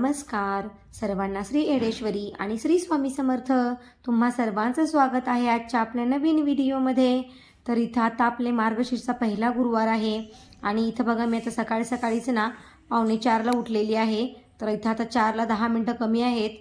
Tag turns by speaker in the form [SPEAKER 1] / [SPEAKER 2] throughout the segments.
[SPEAKER 1] नमस्कार. सर्वांना श्री एडेश्वरी आणि श्री स्वामी समर्थ. तुम्हा सर्वांचं स्वागत आहे आजच्या आपल्या नवीन व्हिडिओमध्ये. तर इथं आता आपले मार्गशीर्षचा पहिला गुरुवार आहे. आणि इथं बघा मी आता सकाळी सकाळीच ना पावणे चारला उठलेली आहे. तर इथं आता चारला दहा मिनटं कमी आहेत.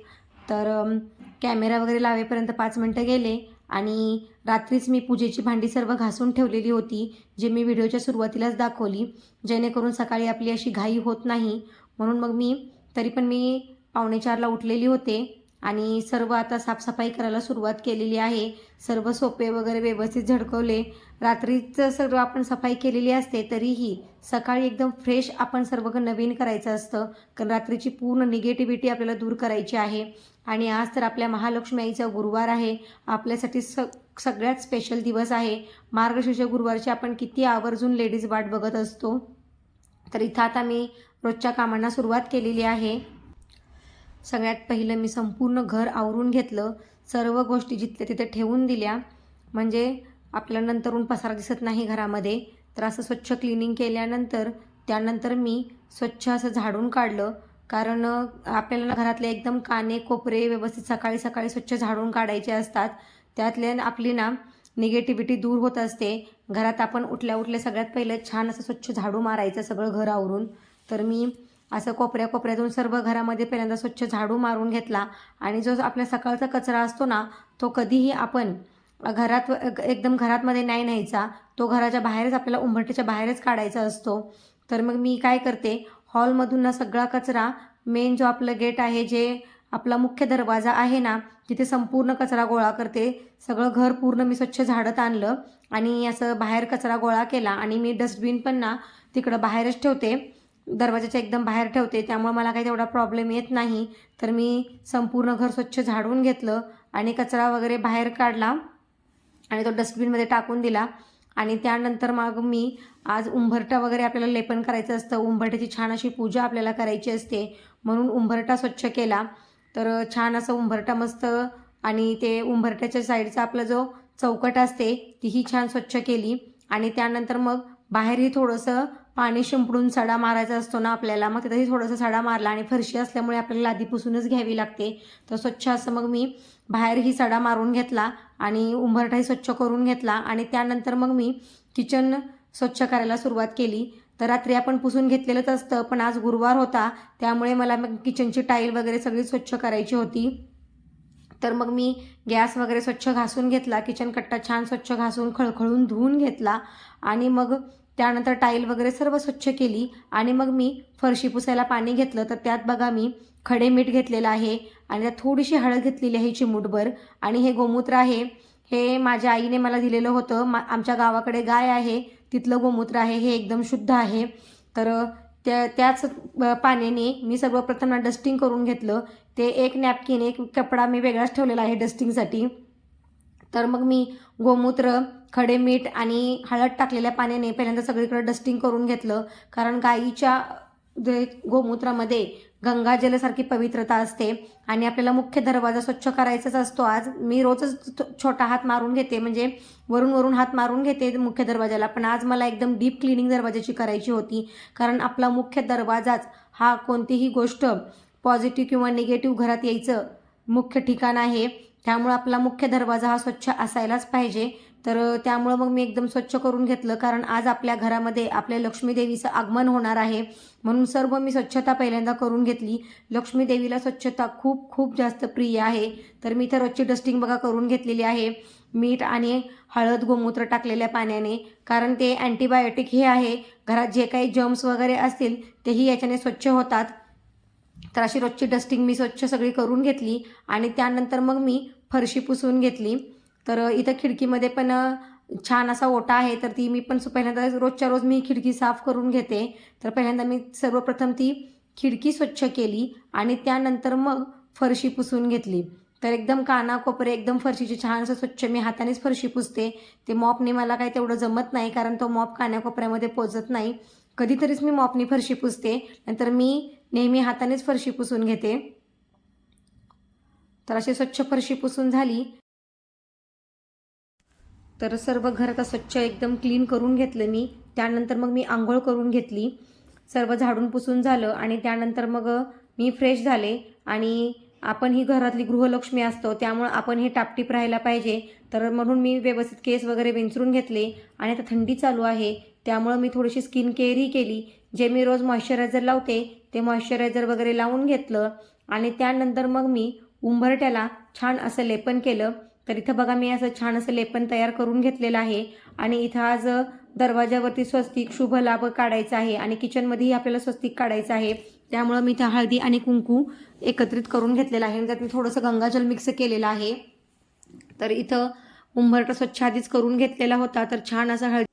[SPEAKER 1] तर कॅमेरा वगैरे लावेपर्यंत पाच मिनटं गेले. आणि रात्रीच मी पूजेची भांडी सर्व घासून ठेवलेली होती जे मी व्हिडिओच्या सुरुवातीलाच दाखवली. जेणेकरून सकाळी आपली अशी घाई होत नाही. म्हणून मग मी तरी पण मी पावणेचारला उठलेली होते आणि सर्व आता साफसफाई करायला सुरुवात केलेली आहे. सर्व सोपे वगैरे व्यवस्थित झडकवले. रात्रीचं सर्व आपण सफाई केलेली असते तरीही सकाळी एकदम फ्रेश आपण सर्व नवीन करायचं असतं. कारण रात्रीची पूर्ण निगेटिव्हिटी आपल्याला दूर करायची आहे. आणि आज तर आपल्या महालक्ष्मी आईचा गुरुवार आहे. आपल्यासाठी स सगळ्यात स्पेशल दिवस आहे. मार्गशीर्ष गुरुवारची आपण किती आवर्जून लेडीज वाट बघत असतो. तर इथं आता मी रोजच्या कामांना सुरुवात केलेली आहे. सगळ्यात पहिलं मी संपूर्ण घर आवरून घेतलं. सर्व गोष्टी जिथल्या तिथे ठेवून दिल्या. म्हणजे आपल्याला नंतरून पसारा दिसत नाही घरामध्ये. तर असं स्वच्छ क्लिनिंग केल्यानंतर त्यानंतर मी स्वच्छ असं झाडून काढलं. कारण आपल्याला घरातले एकदम काने कोपरे व्यवस्थित सकाळी सकाळी स्वच्छ झाडून काढायचे असतात. त्यातल्या आपली ना निगेटिव्हिटी दूर होत असते. घरात आपण उठल्या उठल्या सगळ्यात पहिले छान असं स्वच्छ झाडू मारायचं सगळं घर आवरून. तर मी असं कोपऱ्या कोपऱ्यातून सर्व घरामध्ये पहिल्यांदा स्वच्छ झाडू मारून घेतला. आणि जो आपल्या सकाळचा कचरा असतो ना तो कधीही आपण घरात एकदम घरातमध्ये नाही न्यायचा. तो घराच्या बाहेरच आपल्याला उंबरठ्याच्या बाहेरच काढायचा असतो. तर मग मी काय करते हॉलमधून ना सगळा कचरा मेन जो आपलं गेट आहे जे आपला मुख्य दरवाजा आहे ना तिथे संपूर्ण कचरा गोळा करते. सगळं घर पूर्ण मी स्वच्छ झाडत आणलं आणि असं बाहेर कचरा गोळा केला आणि मी डस्टबिन पण ना तिकडं बाहेरच ठेवते. दरवाजाच्या एकदम बाहेर ठेवते. त्यामुळे मला काही तेवढा प्रॉब्लेम येत नाही. तर मी संपूर्ण घर स्वच्छ झाडून घेतलं आणि कचरा वगैरे बाहेर काढला आणि तो डस्टबिनमध्ये टाकून दिला. आणि त्यानंतर मग मी आज उंबरटा वगैरे आपल्याला लेपन करायचं असतं. उंबरट्याची छान अशी पूजा आपल्याला करायची असते. म्हणून उंबरटा स्वच्छ केला. तर छान असं उंबरटा मस्त आणि ते उंबरट्याच्या साईडचा आपला जो चौकट असते तीही छान स्वच्छ केली. आणि त्यानंतर मग बाहेरही थोडंसं पाणी शिंपडून सडा मारायचा असतो ना आपल्याला मग तिथंही थोडासा सडा मारला आणि फरशी असल्यामुळे आपल्याला आधी पुसूनच घ्यावी लागते. तर स्वच्छ असं मग मी बाहेरही सडा मारून घेतला आणि उंबरठाही स्वच्छ करून घेतला आणि त्यानंतर मग मी किचन स्वच्छ करायला सुरुवात केली. तर रात्री आपण पुसून घेतलेलंच असतं पण आज गुरुवार होता त्यामुळे मला मग किचनची टाईल वगैरे सगळी स्वच्छ करायची होती. तर मग मी गॅस वगैरे स्वच्छ घासून घेतला किचन कट्टा छान स्वच्छ घासून खळखळून धुवून घेतला आणि मग त्यानंतर टाईल वगैरे सर्व स्वच्छ केली आणि मग मी फरशी पुसायला पाणी घेतलं. तर त्यात बघा मी खडे मीठ घेतलेलं आहे आणि त्यात थोडीशी हळद घेतलेली आहे चिमूटभर आणि हे गोमूत्र आहे. हे माझ्या आईने मला दिलेलं होतं. मा आमच्या गावाकडे गाय आहे. तिथलं गोमूत्र आहे. हे एकदम शुद्ध आहे. तर त्या त्याच पाण्याने मी सर्वप्रथम डस्टिंग करून घेतलं. ते एक नॅपकिन एक कपडा मी वेगळाच ठेवलेला आहे डस्टिंगसाठी. तर मग मी गोमूत्र खडे मीठ आणि हळद टाकलेल्या पाण्याने पहिल्यांदा सगळीकडे डस्टिंग करून घेतलं. कारण गाईच्या जे गोमूत्रामध्ये गंगाजलसारखी पवित्रता असते आणि आपल्याला मुख्य दरवाजा स्वच्छ करायचाच असतो. आज मी रोजच छोटा हात मारून घेते म्हणजे वरून वरून हात मारून घेते मुख्य दरवाजाला. पण आज मला एकदम डीप क्लिनिंग दरवाजाची करायची होती. कारण आपला मुख्य दरवाजाच हा कोणतीही गोष्ट पॉझिटिव्ह किंवा निगेटिव्ह घरात यायचं मुख्य ठिकाण आहे. त्यामुळं आपला मुख्य दरवाजा हा स्वच्छ असायलाच पाहिजे. तर त्यामुळं मग मी एकदम स्वच्छ करून घेतलं. कारण आज आपल्या घरामध्ये आपल्या लक्ष्मीदेवीचं आगमन होणार आहे. म्हणून सर्व मी स्वच्छता पहिल्यांदा करून घेतली. लक्ष्मीदेवीला स्वच्छता खूप खूप जास्त प्रिय आहे. तर मी इथं रोजची डस्टिंग बघा करून घेतलेली आहे. मीठ आणि हळद गोमूत्र टाकलेल्या पाण्याने. कारण ते अँटीबायोटिक हे आहे. घरात जे काही जर्म्स वगैरे असतील तेही याच्याने स्वच्छ होतात. तर अशी रोजची डस्टिंग मी स्वच्छ सगळी करून घेतली. आणि त्यानंतर मग मी फरशी पुसून घेतली. तर इथं खिडकीमध्ये पण छान असा ओटा आहे. तर ती मी पण पहिल्यांदा रोजच्या रोज मी खिडकी साफ करून घेते. तर पहिल्यांदा मी सर्वप्रथम ती खिडकी स्वच्छ केली आणि त्यानंतर मग फरशी पुसून घेतली. तर एकदम कानाकोपरे एकदम फरशीची छान असं स्वच्छ मी हातानेच फरशी पुसते. ते मॉपने मला काही तेवढं जमत नाही कारण तो मॉप कानाकोपऱ्यामध्ये पोचत नाही. कधीतरीच मी मॉपनी फरशी पुसते. नंतर मी नेहमी हातानेच फरशी पुसून घेते. तर अशी स्वच्छ फरशी पुसून झाली. तर सर्व घर आता स्वच्छ एकदम क्लीन करून घेतलं मी. त्यानंतर मग मी आंघोळ करून घेतली. सर्व झाडून पुसून झालं आणि त्यानंतर मग मी फ्रेश झाले. आणि आपण ही घरातली गृहलक्ष्मी असतो त्यामुळं आपण हे टापटीप राहायला पाहिजे. तर म्हणून मी व्यवस्थित केस वगैरे विंचरून घेतले आणि आता थंडी चालू आहे. त्यामुळं मी थोडीशी स्किन केअरही केली. जे मी रोज मॉइश्चरायझर लावते ते मॉइश्चरायझर वगैरे लावून घेतलं. आणि त्यानंतर मग मी उंबरट्याला छान असं लेपन केलं. तर इथं बघा मी असं छान असं लेपन तयार करून घेतलेलं आहे. आणि इथं आज दरवाजावरती स्वस्तिक शुभ लाभ काढायचा आहे आणि किचनमध्येही आपल्याला स्वस्तिक काढायचं आहे. त्यामुळं मी इथं हळदी आणि कुंकू एकत्रित करून घेतलेलं आहे त्यात मी थोडंसं गंगाजल मिक्स केलेलं आहे. तर इथं उंबरटा स्वच्छ आधीच करून घेतलेला होता तर छान असं हळदी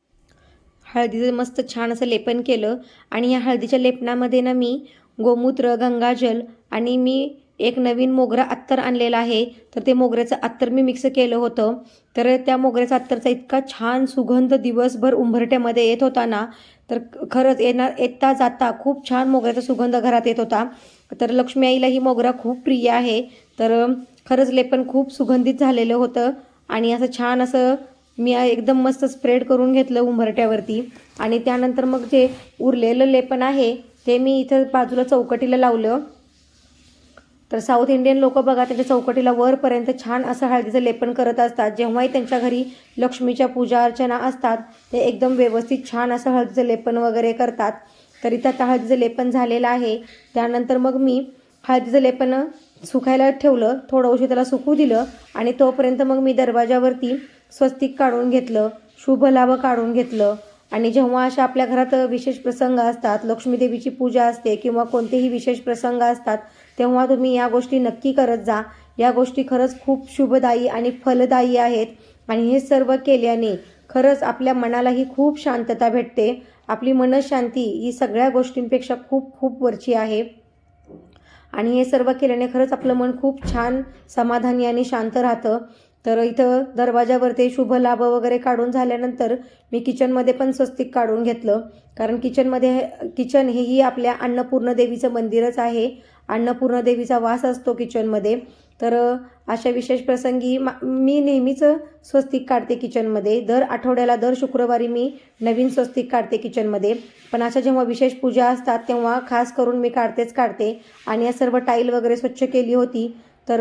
[SPEAKER 1] हळदीचं मस्त छान असं लेपन केलं. आणि या हळदीच्या लेपनामध्ये ना मी गोमूत्र गंगाजल आणि मी एक नवीन मोगरा अत्तर आणलेला आहे. तर ते मोगऱ्याचं अत्तर मी मिक्स केलं होतं. तर त्या मोगऱ्याचा अत्तरचा इतका छान सुगंध दिवसभर उंबरट्यामध्ये येत होता ना तर खरंच येणार येता जाता खूप छान मोगऱ्याचा सुगंध घरात येत होता. तर लक्ष्मी आईला ही मोगरा खूप प्रिय आहे. तर खरंच लेपन खूप सुगंधित झालेलं होतं. आणि असं छान असं मी एकदम मस्त स्प्रेड करून घेतलं उंबरट्यावरती आणि त्यानंतर मग जे उरलेलं लेपन आहे ते मी इथं बाजूला चौकटीला लावलं. तर साऊथ इंडियन लोक बघा त्यांच्या चौकटीला वरपर्यंत छान असं हळदीचं लेपन करत असतात. जेव्हाही त्यांच्या घरी लक्ष्मीच्या पूजा अर्चना असतात ते एकदम व्यवस्थित छान असं हळदीचं लेपन वगैरे करतात. तर इथं आता हळदीचं लेपन झालेलं आहे. त्यानंतर मग मी हळदीचं लेपन सुकायला ठेवलं थोडं उशीर त्याला सुकू दिलं आणि तोपर्यंत मग मी दरवाजावरती स्वस्तिक काढून घेतलं शुभ लाभ काढून घेतलं. आणि जेव्हा अशा आपल्या घरात विशेष प्रसंग असतात लक्ष्मीदेवीची पूजा असते किंवा कोणतेही विशेष प्रसंग असतात तेव्हा तुम्ही या गोष्टी नक्की करत जा. या गोष्टी खरंच खूप शुभदायी आणि फलदायी आहेत. आणि हे सर्व केल्याने खरंच आपल्या मनालाही खूप शांतता भेटते. आपली मनशांती ही सगळ्या गोष्टींपेक्षा खूप खूप वरची आहे. आणि हे सर्व केल्याने खरंच आपलं मन खूप छान समाधानी आणि शांत राहतं. तर इथं दरवाजावर शुभ लाभ वगैरे काढून झाल्यानंतर मी किचनमध्ये पण स्वस्तिक काढून घेतलं. कारण किचनमध्ये किचन हेही आपल्या अन्नपूर्ण देवीचं मंदिरच आहे. अन्नपूर्ण देवीचा वास असतो किचनमध्ये. तर अशा विशेष प्रसंगी मा मी नेहमीच स्वस्तिक काढते किचनमध्ये. दर आठवड्याला दर शुक्रवारी मी नवीन स्वस्तिक काढते किचनमध्ये. पण अशा जेव्हा विशेष पूजा असतात तेव्हा खास करून मी काढतेच काढते. आणि या सर्व टाईल वगैरे स्वच्छ केली होती तर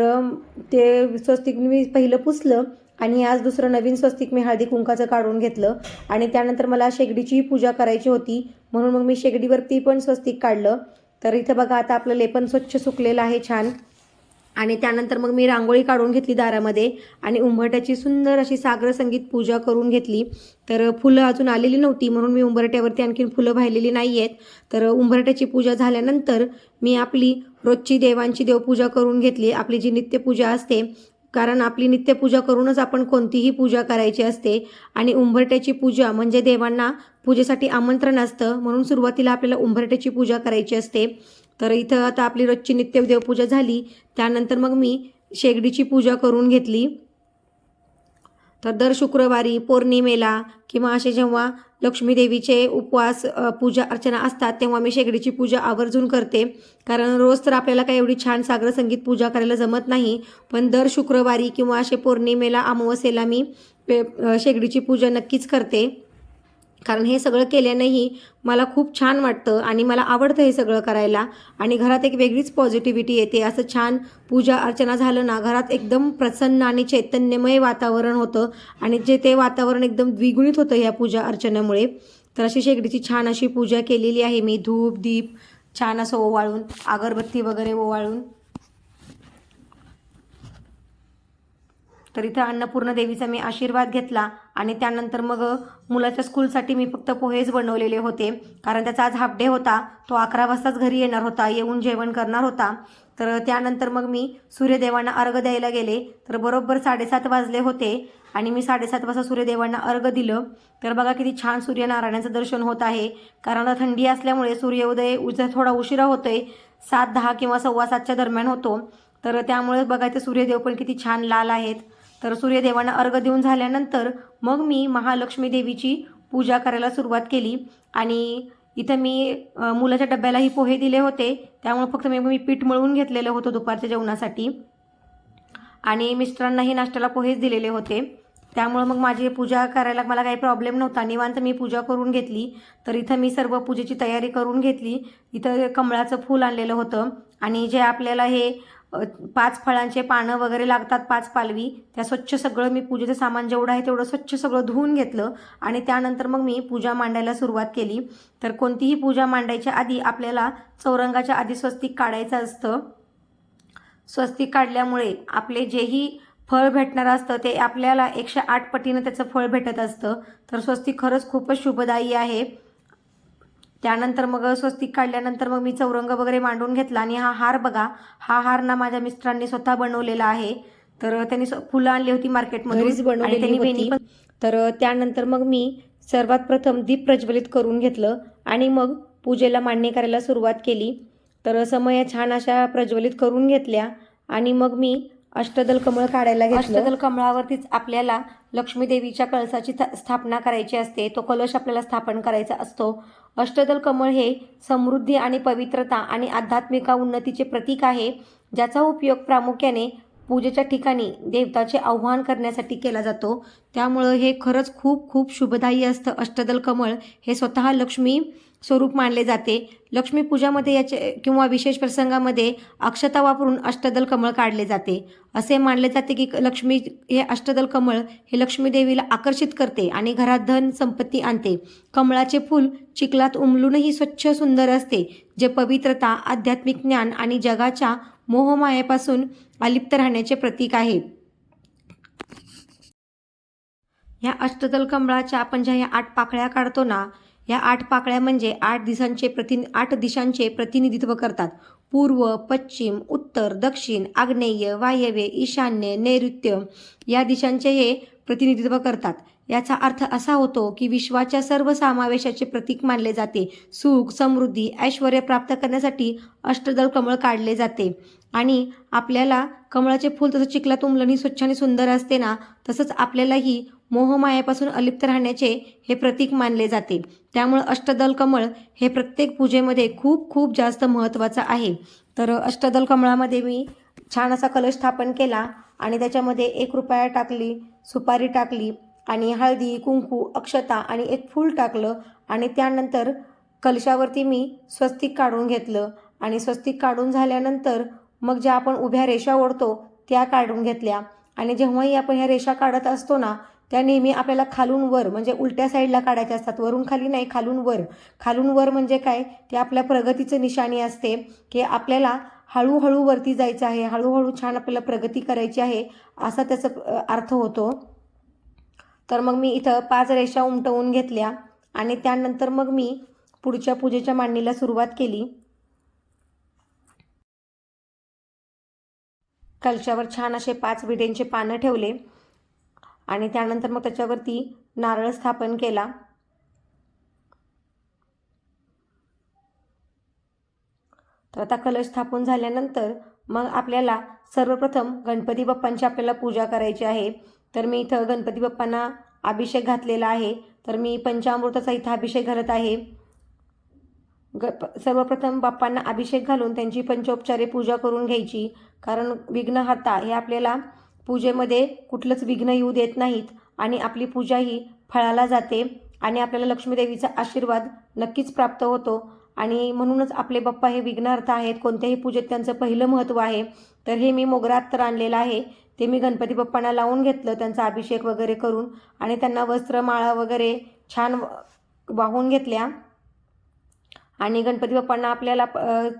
[SPEAKER 1] ते स्वस्तिक मी पहिलं पुसलं आणि आज दुसरं नवीन स्वस्तिक मी हळदी कुंकाचं काढून घेतलं. आणि त्यानंतर मला शेगडीचीही पूजा करायची होती म्हणून मग मी शेगडीवरती पण स्वस्तिक काढलं. तर इथं बघा आता आपलं लेपन स्वच्छ सुकलेलं आहे छान. आणि त्यानंतर मग मी रांगोळी काढून घेतली दारामध्ये आणि उंबरट्याची सुंदर अशी सागर संगीत पूजा करून घेतली. तर फुलं अजून आलेली नव्हती म्हणून मी उंबरट्यावरती आणखीन फुलं वाहिलेली नाही आहेत तर उंबरट्याची पूजा झाल्यानंतर मी आपली रोजची देवांची देवपूजा करून घेतली. आपली जी नित्यपूजा असते कारण आपली नित्यपूजा करूनच आपण कोणतीही पूजा करायची असते. आणि उंबरट्याची पूजा म्हणजे देवांना पूजेसाठी आमंत्रण असतं. म्हणून सुरुवातीला आपल्याला उंबरट्याची पूजा करायची असते. तर इथं आता आपली रोजची नित्य देवपूजा झाली. त्यानंतर मग मी शेगडीची पूजा करून घेतली. तर दर शुक्रवारी पौर्णिमेला किंवा असे जेव्हा लक्ष्मीदेवीचे उपवास पूजा अर्चना असतात तेव्हा मी शेगडीची पूजा आवर्जून करते. कारण रोज तर आपल्याला काही एवढी छान सागर संगीत पूजा करायला जमत नाही. पण दर शुक्रवारी किंवा असे पौर्णिमेला अमावस्येला मी पे शेगडीची पूजा नक्कीच करते. कारण हे सगळं केल्यानंही मला खूप छान वाटतं आणि मला आवडतं हे सगळं करायला. आणि घरात एक वेगळीच पॉझिटिव्हिटी येते. असं छान पूजा अर्चना झालं ना घरात एकदम प्रसन्न आणि चैतन्यमय वातावरण होतं. आणि जे ते वातावरण एकदम द्विगुणित होतं ह्या पूजा अर्चनेमुळे. तर अशी शेगडीची छान अशी पूजा केलेली आहे मी. धूप दीप छान असं ओवाळून अगरबत्ती वगैरे ओवाळून. तर इथं अन्नपूर्ण देवीचा मी आशीर्वाद घेतला आणि त्यानंतर मग मुलाच्या स्कूलसाठी मी फक्त पोहेच बनवलेले होते. कारण त्याचा आज हाफ डे होता. तो अकरा वाजताच घरी येणार होता. येऊन जेवण करणार होता. तर त्यानंतर मग मी सूर्यदेवांना अर्घ द्यायला गेले. तर बरोबर साडेसात वाजले होते आणि मी साडेसात वाजता सूर्यदेवांना अर्घ दिलं. तर बघा किती छान सूर्यनारायणाचं दर्शन होत आहे. कारण थंडी असल्यामुळे सूर्योदय उज थोडा उशिरा होतोय. सात दहा किंवा सव्वा सातच्या दरम्यान होतो. तर त्यामुळे बघायचं सूर्यदेव पण किती छान लाल आहेत. तर सूर्यदेवांना अर्घ देऊन झाल्यानंतर मग मी महालक्ष्मी देवीची पूजा करायला सुरुवात केली. आणि इथं मी मुलाच्या डब्यालाही पोहे दिले होते. त्यामुळे फक्त मी मी पीठ मळून घेतलेलं होतं दुपारच्या जेवणासाठी. आणि मिस्टरांनाही नाश्त्याला पोहेच दिलेले होते. त्यामुळं मग माझी पूजा करायला मला काही प्रॉब्लेम नव्हता. निवांत मी पूजा करून घेतली. तर इथं मी सर्व पूजेची तयारी करून घेतली. इथं कमळाचं फूल आणलेलं होतं. आणि जे आपल्याला हे पाच फळांचे पानं वगैरे लागतात पाच पालवी. त्या स्वच्छ सगळं मी पूजेचं सामान जेवढं आहे तेवढं स्वच्छ सगळं धुवून घेतलं आणि त्यानंतर मग मी पूजा मांडायला सुरुवात केली. तर कोणतीही पूजा मांडायच्या आधी आपल्याला चौरंगाच्या आधी स्वस्तिक काढायचं असतं. स्वस्तिक काढल्यामुळे आपले जेही फळ भेटणार असतं ते आपल्याला एकशे आठ पटीनं त्याचं फळ भेटत असतं. तर स्वस्तिक खरंच खूपच शुभदायी आहे. त्यानंतर मग स्वस्तिक काढल्यानंतर मग मी चौरंग वगैरे मांडून घेतला. आणि हा हार बघा हा हार ना माझ्या मिस्टरांनी स्वतः बनवलेला आहे. तर त्यांनी फुलं आणली होती त्यांनी. वेणी पण तर त्यानंतर मग मी सर्वात प्रथम दीप प्रज्वलित करून घेतलं आणि मग पूजेला मांडणी करायला सुरुवात केली. तर समया छान अशा प्रज्वलित करून घेतल्या आणि मग मी अष्टदल कमळ काढायला घेतलं. अष्टदल कमळावरतीच आपल्याला लक्ष्मी देवीच्या कळसाची स्थापना करायची असते. तो कलश आपल्याला स्थापन करायचा असतो. अष्टदल कमळ हे समृद्धी आणि पवित्रता आणि आध्यात्मिका उन्नतीचे प्रतीक आहे ज्याचा उपयोग प्रामुख्याने पूजेच्या ठिकाणी देवताचे आव्हान करण्यासाठी केला जातो. त्यामुळं हे खरंच खूप खूप शुभदायी असतं. अष्टदल कमळ हे स्वतः लक्ष्मी स्वरूप मानले जाते. लक्ष्मी पूजामध्ये याचे किंवा विशेष प्रसंगामध्ये अक्षता वापरून अष्टदल कमळ काढले जाते. असे मानले जाते की लक्ष्मी हे अष्टदल कमळ हे लक्ष्मीदेवीला आकर्षित करते आणि घरात धन संपत्ती आणते. कमळाचे फूल चिखलात उमलूनही स्वच्छ सुंदर असते जे पवित्रता आध्यात्मिक ज्ञान आणि जगाच्या मोहमायेपासून अलिप्त राहण्याचे प्रतीक आहे. ह्या अष्टदल कमळाच्या आपण ज्या ह्या आठ पाकळ्या काढतो ना या आठ पाकळ्या म्हणजे आठ दिशांचे प्रति आठ दिशांचे प्रतिनिधित्व करतात. पूर्व पश्चिम उत्तर दक्षिण आग्नेय वायव्य ईशान्य नैऋत्य या दिशांचे हे प्रतिनिधित्व करतात. याचा अर्थ असा होतो की विश्वाच्या सर्व समावेशाचे प्रतीक मानले जाते. सुख समृद्धी ऐश्वर प्राप्त करण्यासाठी अष्टदल कमळ काढले जाते. आणि आपल्याला कमळाचे फूल तसं चिखलात उमलणी स्वच्छ आणि सुंदर असते ना तसंच आपल्यालाही मोहमायापासून अलिप्त राहण्याचे हे प्रतीक मानले जाते. त्यामुळं अष्टदल कमळ हे प्रत्येक पूजेमध्ये खूप खूप जास्त महत्त्वाचं आहे. तर अष्टदल कमळामध्ये मी छान असा कलश स्थापन केला आणि त्याच्यामध्ये एक रुपया टाकली सुपारी टाकली आणि हळदी कुंकू अक्षता आणि एक फूल टाकलं आणि त्यानंतर कलशावरती मी स्वस्तिक काढून घेतलं आणि स्वस्तिक काढून झाल्यानंतर मग ज्या आपण उभ्या रेषा ओढतो त्या काढून घेतल्या. आणि जेव्हाही आपण ह्या रेषा काढत असतो ना त्या नेहमी आपल्याला खालून वर म्हणजे उलट्या साईडला काढायच्या असतात वरून खाली नाही खालून वर. खालून वर म्हणजे काय? ते आपल्या प्रगतीचं निशाणी असते की आपल्याला हळूहळू वरती जायचं आहे हळूहळू छान आपल्याला प्रगती करायची आहे असा त्याचा अर्थ होतो. तर मग मी इथं पाच रेषा उमटवून घेतल्या आणि त्यानंतर मग मी पुढच्या पूजेच्या मांडणीला सुरुवात केली. कलशावर छान असे पाच विड्यांचे पानं ठेवले. आणि त्यानंतर मग त्याच्यावरती नारळ स्थापन केला. तर आता कलश स्थापन झाल्यानंतर मग आपल्याला सर्वप्रथम गणपती बाप्पांची आपल्याला पूजा करायची आहे. तर मी इथं गणपती बाप्पांना अभिषेक घातलेला आहे. तर मी पंचामृताचा इथं अभिषेक घालत आहे. ग सर्वप्रथम बाप्पांना अभिषेक घालून त्यांची पंचोपचारे पूजा करून घ्यायची. कारण विघ्नहर्ता हे आपल्याला पूजेमध्ये कुठलंच विघ्न येऊ देत नाहीत आणि आपली पूजा ही फळाला जाते आणि आपल्याला लक्ष्मीदेवीचा आशीर्वाद नक्कीच प्राप्त होतो. आणि म्हणूनच आपले बाप्पा हे विघ्नार्थ आहेत कोणत्याही पूजेत त्यांचं पहिलं महत्त्व आहे. तर हे मी मोगरात तर आणलेलं आहे. ते मी गणपती बाप्पांना लावून घेतलं त्यांचा अभिषेक वगैरे करून आणि त्यांना वस्त्र माळा वगैरे छान वाहून घेतल्या. आणि गणपती बाप्पांना आपल्याला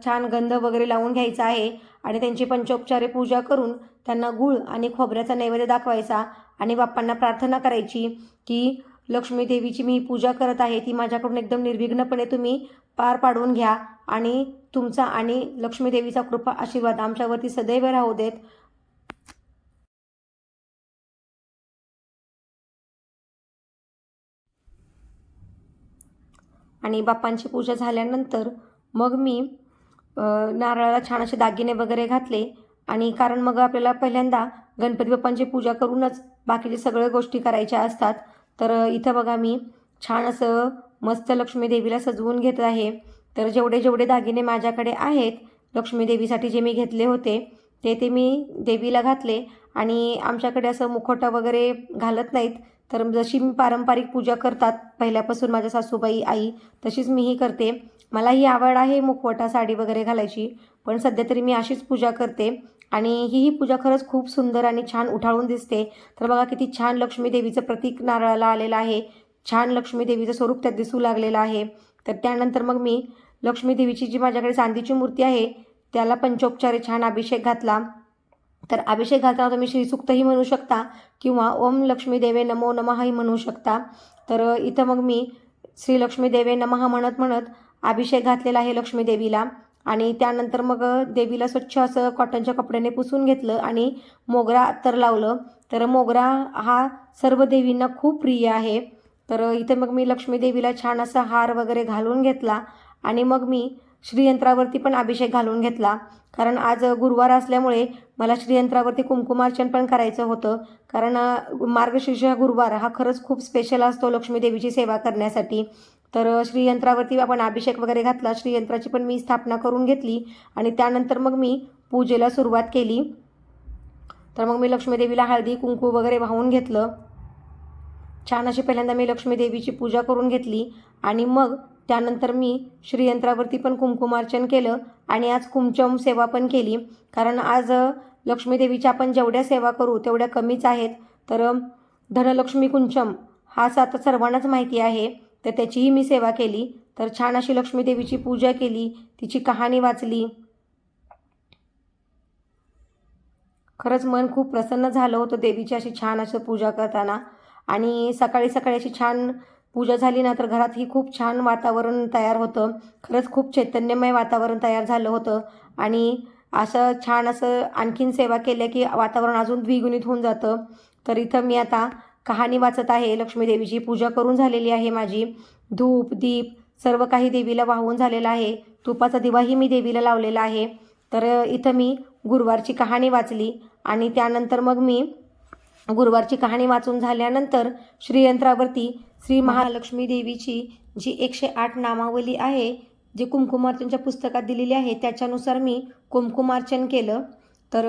[SPEAKER 1] छान गंध वगैरे लावून घ्यायचा आहे आणि त्यांची पंचोपचारे पूजा करून त्यांना गुळ आणि खोबऱ्याचा नैवेद्य दाखवायचा आणि बाप्पांना प्रार्थना करायची की लक्ष्मी देवीची मी पूजा करत आहे ती माझ्याकडून एकदम निर्विघ्नपणे तुम्ही पार पाडून घ्या आणि तुमचा आणि लक्ष्मी देवीचा कृपा आशीर्वाद आमच्यावरती सदैव राहू देत. आणि बाप्पांची पूजा झाल्यानंतर मग मी नारळाला छान असे दागिने वगैरे घातले. आणि कारण मग आपल्याला पहिल्यांदा गणपती बाप्पांची पूजा करूनच बाकीचे सगळ्या गोष्टी करायच्या असतात. तर इथं बघा मी छान असं मस्त लक्ष्मी देवीला सजवून घेत आहे. तर जेवढे जेवढे दागिने माझ्याकडे आहेत लक्ष्मी देवीसाठी जे मी घेतले होते ते ते मी देवीला घातले. आणि आमच्याकडे असं मुखवटा वगैरे घालत नाहीत. तर जशी मी पारंपरिक पूजा करतात पहिल्यापासून माझ्या सासूबाई आई तशीच मीही करते. मला ही आवड आहे मुखवटा साडी वगैरे घालायची. पण सध्या तरी मी अशीच पूजा करते. आणि ही ही पूजा खरंच खूप सुंदर आणि छान उठाळून दिसते. तर बघा किती छान लक्ष्मी देवीचं प्रतीक नारळाला आलेलं आहे. छान लक्ष्मी देवीचं स्वरूप त्यात दिसू लागलेलं आहे. तर त्यानंतर मग मी लक्ष्मी देवीची जी माझ्याकडे चांदीची मूर्ती आहे त्याला पंचोपचारे छान अभिषेक घातला. तर अभिषेक घालताना तुम्ही श्रीसुक्तही म्हणू शकता किंवा ओम लक्ष्मी देवे नमो नमःही म्हणू शकता. तर इथं मग मी श्री लक्ष्मी देवे नमः म्हणत म्हणत अभिषेक घातलेला आहे लक्ष्मी देवीला. आणि त्यानंतर मग देवीला स्वच्छ असं कॉटनच्या कपड्याने पुसून घेतलं आणि मोगरा अत्तर लावलं. तर मोगरा हा सर्व देवींना खूप प्रिय आहे. तर इथे मग मी लक्ष्मी देवीला छान असा हार वगैरे घालून घेतला आणि मग मी श्रीयंत्रावरती पण अभिषेक घालून घेतला. कारण आज गुरुवार असल्यामुळे मला श्रीयंत्रावरती कुंकुमार्चन पण करायचं होतं. कारण मार्गशीर्ष गुरुवार हा खरंच खूप स्पेशल असतो लक्ष्मीदेवीची सेवा करण्यासाठी. तर श्रीयंत्रावरती आपण अभिषेक वगैरे घातला श्रीयंत्राची पण मी स्थापना करून घेतली आणि त्यानंतर मग मी पूजेला सुरुवात केली. तर मग मी लक्ष्मीदेवीला हळदी कुंकू वगैरे वाहून घेतलं. छान अशी पहिल्यांदा मी लक्ष्मीदेवीची पूजा करून घेतली आणि मग त्यानंतर मी श्रीयंत्रावरती पण कुंकुमार्चन केलं आणि आज कुमचम सेवा पण केली. कारण आज लक्ष्मीदेवीच्या आपण जेवढ्या सेवा करू तेवढ्या कमीच आहेत. तर धनलक्ष्मी कुंचम हा असं आता सर्वांनाच माहिती आहे. तर त्याचीही मी सेवा केली. तर छान अशी लक्ष्मी देवीची पूजा केली. तिची कहाणी वाचली. खरंच मन खूप प्रसन्न झालं होतं देवीची अशी छान असं पूजा करताना. आणि सकाळी सकाळी अशी छान पूजा झाली ना तर घरात ही खूप छान वातावरण तयार होतं. खरंच खूप चैतन्यमय वातावरण तयार झालं होतं. आणि असं छान असं आणखीन सेवा केल्या की वातावरण अजून द्विगुणित होऊन जातं. तर इथं मी आता कहाणी वाचत आहे. लक्ष्मीदेवीची पूजा करून झालेली आहे माझी. धूप दीप सर्व काही देवीला वाहून झालेलं आहे. तुपाचा दिवाही मी देवीला लावलेला आहे. तर इथं मी गुरुवारची कहाणी वाचली आणि त्यानंतर मग मी गुरुवारची कहाणी वाचून झाल्यानंतर श्रीयंत्रावरती श्री महालक्ष्मी देवीची जी एकशे आठ नामावली आहे जी कुमकुमार्चनच्या पुस्तकात दिलेली आहे त्याच्यानुसार मी कुंकुमार्चन केलं. तर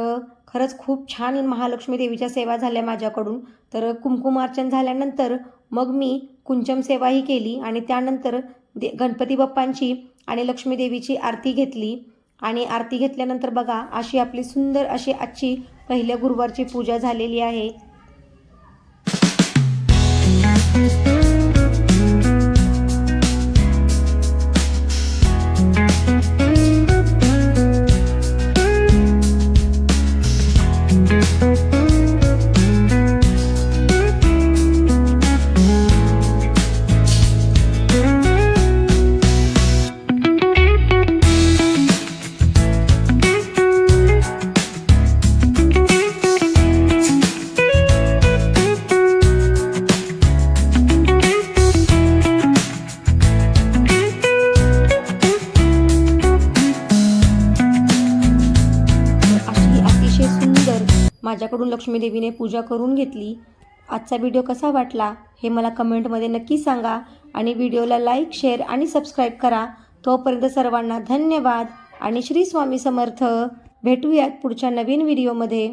[SPEAKER 1] खरंच खूप छान महालक्ष्मी देवीच्या सेवा झाल्या माझ्याकडून. तर कुंकुमार्चन झाल्यानंतर मग मी कुंचम सेवाही केली आणि त्यानंतर दे गणपती बाप्पांची आणि लक्ष्मी देवीची आरती घेतली. आणि आरती घेतल्यानंतर बघा अशी आपली सुंदर अशी आजची पहिल्या गुरुवारची पूजा झालेली आहे. माझ्याकडून लक्ष्मी देवीने पूजा करून घेतली. आजचा व्हिडिओ कसा वाटला हे मला कमेंटमध्ये नक्की सांगा आणि व्हिडिओला लाईक शेअर आणि सबस्क्राईब करा. तोपर्यंत सर्वांना धन्यवाद आणि श्री स्वामी समर्थ. भेटूयात पुढच्या नवीन व्हिडिओमध्ये.